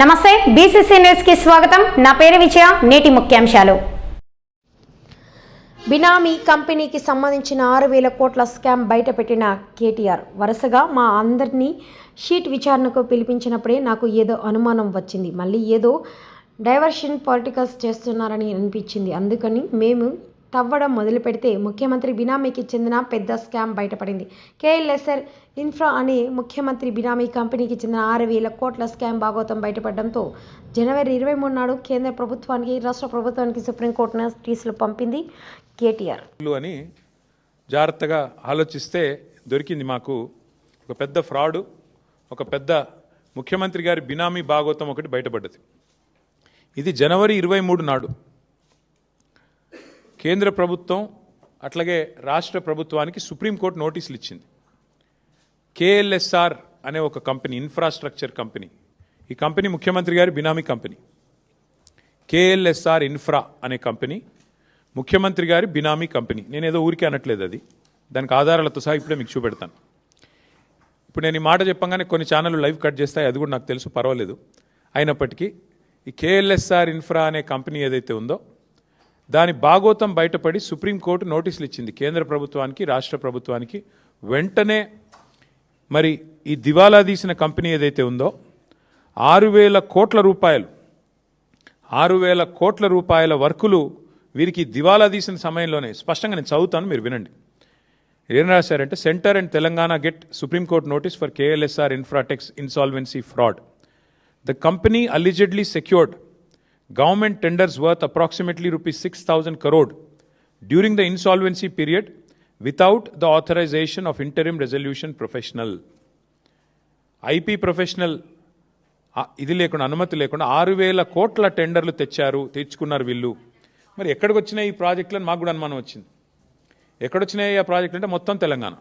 నమస్తే బీసీసీ న్యూస్కి స్వాగతం. నా పేరు విజయ నేటి ముఖ్యాంశాలు. బినామీ కంపెనీకి సంబంధించిన ఆరు వేల కోట్ల స్కామ్ బయటపెట్టిన కేటీఆర్. వరుసగా మా అందరినీ షీట్ విచారణకు పిలిపించినప్పుడే నాకు ఏదో అనుమానం వచ్చింది. మళ్ళీ ఏదో డైవర్షన్ పాలిటికల్స్ చేస్తున్నారని అనిపించింది. అందుకని మేము తవ్వడం మొదలు పెడితే ముఖ్యమంత్రి బినామీకి చెందిన పెద్ద స్కామ్ బయటపడింది. కేఎల్ఎస్ఆర్ ఇన్ఫ్రా అనే ముఖ్యమంత్రి బినామీ కంపెనీకి చెందిన ఆరు వేల కోట్ల స్కామ్ భాగవతం బయటపడడంతో జనవరి ఇరవై మూడు నాడు కేంద్ర ప్రభుత్వానికి రాష్ట్ర ప్రభుత్వానికి సుప్రీంకోర్టు నోటీసులు పంపింది కేటీఆర్. అని జాగ్రత్తగా ఆలోచిస్తే దొరికింది మాకు ఒక పెద్ద ఫ్రాడు ఒక పెద్ద ముఖ్యమంత్రి గారి బినామీ భాగవతం ఒకటి బయటపడ్డది. ఇది జనవరి ఇరవై మూడు నాడు. కేంద్ర ప్రభుత్వం అట్లాగే రాష్ట్ర ప్రభుత్వానికి సుప్రీంకోర్టు నోటీసులు ఇచ్చింది కేఎల్ఎస్ఆర్ అనే ఒక కంపెనీ ఇన్ఫ్రాస్ట్రక్చర్ కంపెనీ. ఈ కంపెనీ ముఖ్యమంత్రి గారి బినామీ కంపెనీ. కేఎల్ఎస్ఆర్ ఇన్ఫ్రా అనే కంపెనీ ముఖ్యమంత్రి గారి బినామీ కంపెనీ. నేను ఏదో ఊరికే అనట్లేదు అది. దానికి ఆధారాలతో సహా ఇప్పుడే మీకు చూపెడతాను. ఇప్పుడు నేను ఈ మాట చెప్పంగానే కొన్ని ఛానళ్ళు లైవ్ కట్ చేస్తాయి అది కూడా నాకు తెలుసు పర్వాలేదు. అయినప్పటికీ ఈ కేఎల్ఎస్ఆర్ ఇన్ఫ్రా అనే కంపెనీ ఏదైతే ఉందో దాని భాగోతం బయటపడి సుప్రీంకోర్టు నోటీసులు ఇచ్చింది కేంద్ర ప్రభుత్వానికి రాష్ట్ర ప్రభుత్వానికి. వెంటనే మరి ఈ దివాలా తీసిన కంపెనీ ఏదైతే ఉందో ఆరు వేల కోట్ల రూపాయలు ఆరు వేల కోట్ల రూపాయల వర్కులు వీరికి దివాలా తీసిన సమయంలోనే స్పష్టంగా నేను చదువుతాను మీరు వినండి. ఏం రాశారంటే centre and Telangana get Supreme Court notice for KLSR Infratech's insolvency fraud. The company allegedly secured government tenders worth approximately rupees 6000 crore during the insolvency period without the authorization of interim resolution professional IP professional ఆ- ఇది లేకుండా అనుమతి లేకుండా ఆరు వేల కోట్ల టెండర్లు తెచ్చారు తెచ్చుకున్నారు వీళ్ళు మరి ఎక్కడికి వచ్చినాయి ఈ ప్రాజెక్టులను మాకు కూడా అనుమానం వచ్చింది ఎక్కడొచ్చినాయి ఆ ప్రాజెక్టులు అంటే మొత్తం తెలంగాణ